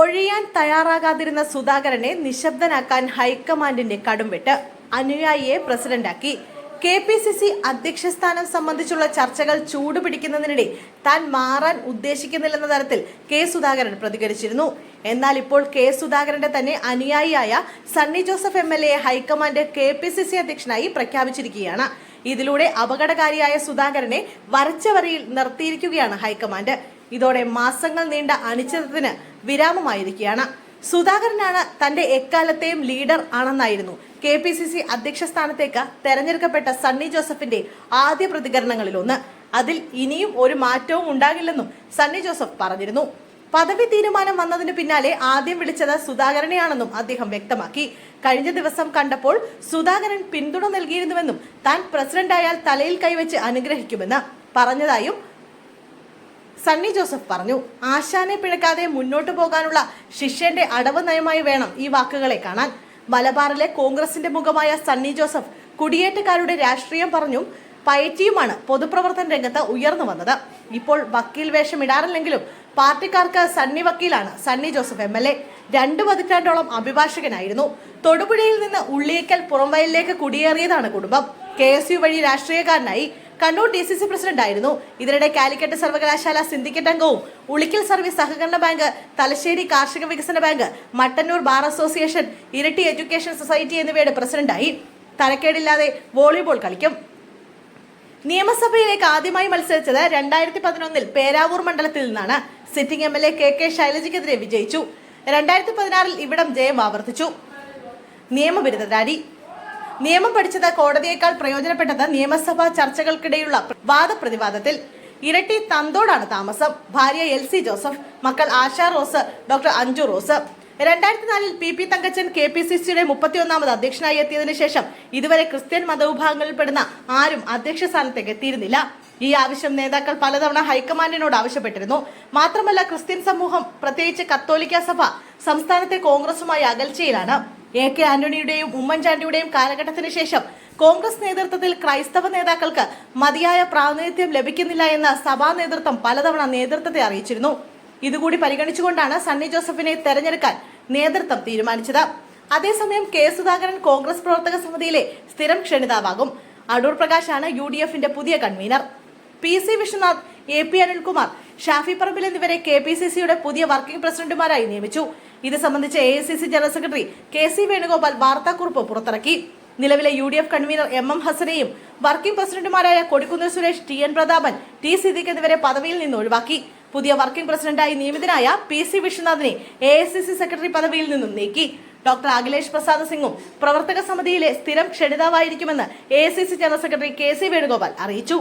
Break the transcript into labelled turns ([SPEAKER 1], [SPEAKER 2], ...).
[SPEAKER 1] ഒഴിയാൻ തയ്യാറാകാതിരുന്ന സുധാകരനെ നിശബ്ദനാക്കാൻ ഹൈക്കമാൻഡിന്റെ കടുംവെട്ട് അനുയായിയെ പ്രസിഡന്റാക്കി. കെ പി സി സി അധ്യക്ഷ സ്ഥാനം സംബന്ധിച്ചുള്ള ചർച്ചകൾ ചൂടുപിടിക്കുന്നതിനിടെ താൻ മാറാൻ ഉദ്ദേശിക്കുന്നില്ലെന്ന തരത്തിൽ കെ സുധാകരൻ പ്രതികരിച്ചിരുന്നു. എന്നാൽ ഇപ്പോൾ കെ സുധാകരന്റെ തന്നെ അനുയായിയായ Sunny Joseph M L A high command K P C C അധ്യക്ഷനായി പ്രഖ്യാപിച്ചിരിക്കുകയാണ്. ഇതിലൂടെ അപകടകാരിയായ സുധാകരനെ വരച്ച വരയിൽ നിർത്തിയിരിക്കുകയാണ് ഹൈക്കമാൻഡ്. ഇതോടെ മാസങ്ങൾ നീണ്ട അനിശ്ചിതത്തിന് വിരാമമായിരിക്കുകയാണ്. സുധാകരനാണ് തന്റെ എക്കാലത്തെയും ലീഡർ ആണെന്നായിരുന്നു കെ പി സി സി അധ്യക്ഷ സ്ഥാനത്തേക്ക് തെരഞ്ഞെടുക്കപ്പെട്ട സണ്ണി ജോസഫിന്റെ ആദ്യ പ്രതികരണങ്ങളിലൊന്ന്. അതിൽ ഇനിയും ഒരു മാറ്റവും ഉണ്ടാകില്ലെന്നും സണ്ണി ജോസഫ് പറഞ്ഞിരുന്നു. പദവി തീരുമാനം വന്നതിന് പിന്നാലെ ആദ്യം വിളിച്ചത് സുധാകരനെയാണെന്നും അദ്ദേഹം വ്യക്തമാക്കി. കഴിഞ്ഞ ദിവസം കണ്ടപ്പോൾ സുധാകരൻ പിന്തുണ നൽകിയിരുന്നുവെന്നും താൻ പ്രസിഡന്റായാൽ തലയിൽ കൈവച്ച് അനുഗ്രഹിക്കുമെന്ന് പറഞ്ഞതായും സണ്ണി ജോസഫ് പറഞ്ഞു ആശാനെ പിഴക്കാതെ മുന്നോട്ടു പോകാനുള്ള ശിഷ്യന്റെ അടവ് നയമായി വേണം ഈ വാക്കുകളെ കാണാൻ. മലബാറിലെ കോൺഗ്രസിന്റെ മുഖമായ സണ്ണി ജോസഫ് കുടിയേറ്റക്കാരുടെ രാഷ്ട്രീയം പറഞ്ഞു പയറ്റിയുമാണ് പൊതുപ്രവർത്തന രംഗത്ത് ഉയർന്നു വന്നത്. ഇപ്പോൾ വക്കീൽ വേഷം ഇടാറില്ലെങ്കിലും പാർട്ടിക്കാർക്ക് Sunny വക്കീലാണ് Sunny Joseph M L A. രണ്ടു പതിറ്റാണ്ടോളം അഭിഭാഷകനായിരുന്നു. തൊടുപുഴയിൽ നിന്ന് ഉള്ളിയേക്കൽ പുറംവയലിലേക്ക് കുടിയേറിയതാണ് കുടുംബം. കെ എസ് യു വഴി രാഷ്ട്രീയക്കാരനായി Kannur D C C president ആയിരുന്നു. ഇതിനിടെ കാലിക്കറ്റ് സർവകലാശാല സിൻഡിക്കേറ്റ് അംഗവും ഉളിക്കൽ സർവീസ് സഹകരണ ബാങ്ക് തലശ്ശേരി കാർഷിക വികസന bank Mattannur bar association Iritty education society എന്നിവയുടെ പ്രസിഡന്റായി. തരക്കേടില്ലാതെ വോളിബോൾ കളിക്കും. നിയമസഭയിലേക്ക് ആദ്യമായി മത്സരിച്ചത് രണ്ടായിരത്തി പതിനൊന്നിൽ പേരാവൂർ മണ്ഡലത്തിൽ നിന്നാണ്. Sitting M L A K K ശൈലജയ്ക്കെതിരെ വിജയിച്ചു. രണ്ടായിരത്തി പതിനാറിൽ ഇവിടം ജയം ആവർത്തിച്ചു. നിയമബിരുദധാരി നിയമം പഠിച്ചത് കോടതിയേക്കാൾ പ്രയോജനപ്പെട്ടത് നിയമസഭാ ചർച്ചകൾക്കിടെയുള്ള വാദപ്രതിവാദത്തിൽ. ഇരട്ടി തന്തോടാണ് താമസം. ഭാര്യ എൽ സി ജോസഫ് മക്കൾ ആശ റോസ് ഡോക്ടർ അഞ്ജു റോസ്. രണ്ടായിരത്തി നാലിൽ P P Thankachan K P C സിയുടെ മുപ്പത്തിയൊന്നാമത് അധ്യക്ഷനായി എത്തിയതിനു ശേഷം ഇതുവരെ ക്രിസ്ത്യൻ മതവിഭാഗങ്ങളിൽപ്പെടുന്ന ആരും അധ്യക്ഷ സ്ഥാനത്തേക്ക് എത്തിയിരുന്നില്ല. ഈ ആവശ്യം നേതാക്കൾ പലതവണ ഹൈക്കമാൻഡിനോട് ആവശ്യപ്പെട്ടിരുന്നു. മാത്രമല്ല ക്രിസ്ത്യൻ സമൂഹം പ്രത്യേകിച്ച് കത്തോലിക്ക സഭ സംസ്ഥാനത്തെ കോൺഗ്രസുമായി അകൽച്ചയിലാണ്. എ കെ ആന്റണിയുടെയും ഉമ്മൻചാണ്ടിയുടെയും കാലഘട്ടത്തിന് ശേഷം കോൺഗ്രസ് നേതൃത്വത്തിൽ ക്രൈസ്തവ നേതാക്കൾക്ക് മതിയായ പ്രാതിനിധ്യം ലഭിക്കുന്നില്ല എന്ന് സഭാ നേതൃത്വം പലതവണ നേതൃത്വത്തെ അറിയിച്ചിരുന്നു. ഇതുകൂടി പരിഗണിച്ചുകൊണ്ടാണ് സണ്ണി ജോസഫിനെ തെരഞ്ഞെടുക്കാൻ നേതൃത്വം തീരുമാനിച്ചത്. അതേസമയം കെ സുധാകരൻ കോൺഗ്രസ് പ്രവർത്തക സമിതിയിലെ സ്ഥിരം ക്ഷണിതാവാകും. അടൂർ പ്രകാശാണ് യു ഡി എഫിന്റെ പുതിയ convener. P C Vishwanath A P Anilkumar Shafi Parambil എന്നിവരെ കെ പി സി സിയുടെ പുതിയ വർക്കിംഗ് പ്രസിഡന്റുമാരായി നിയമിച്ചു. ഇത് സംബന്ധിച്ച് A general secretary K C Venugopal വാർത്താക്കുറിപ്പ് പുറത്തിറക്കി. നിലവിലെ U D F convener M M ഹസനെയും working പ്രസിഡന്റുമാരായ Kodikunnil Suresh T N Prathapan T Siddique എന്നിവരെ പദവിയിൽ നിന്ന് ഒഴിവാക്കി. പുതിയ വർക്കിംഗ് പ്രസിഡന്റായി നിയമിതനായ പി സി വിശ്വനാഥിനെ എ സെക്രട്ടറി പദവിയിൽ നിന്നും നീക്കി. ഡോക്ടർ അഖിലേഷ് പ്രസാദ് സിംഗും പ്രവർത്തക സമിതിയിലെ സ്ഥിരം ക്ഷണിതാവായിരിക്കുമെന്ന് A general secretary K C Venugopal അറിയിച്ചു.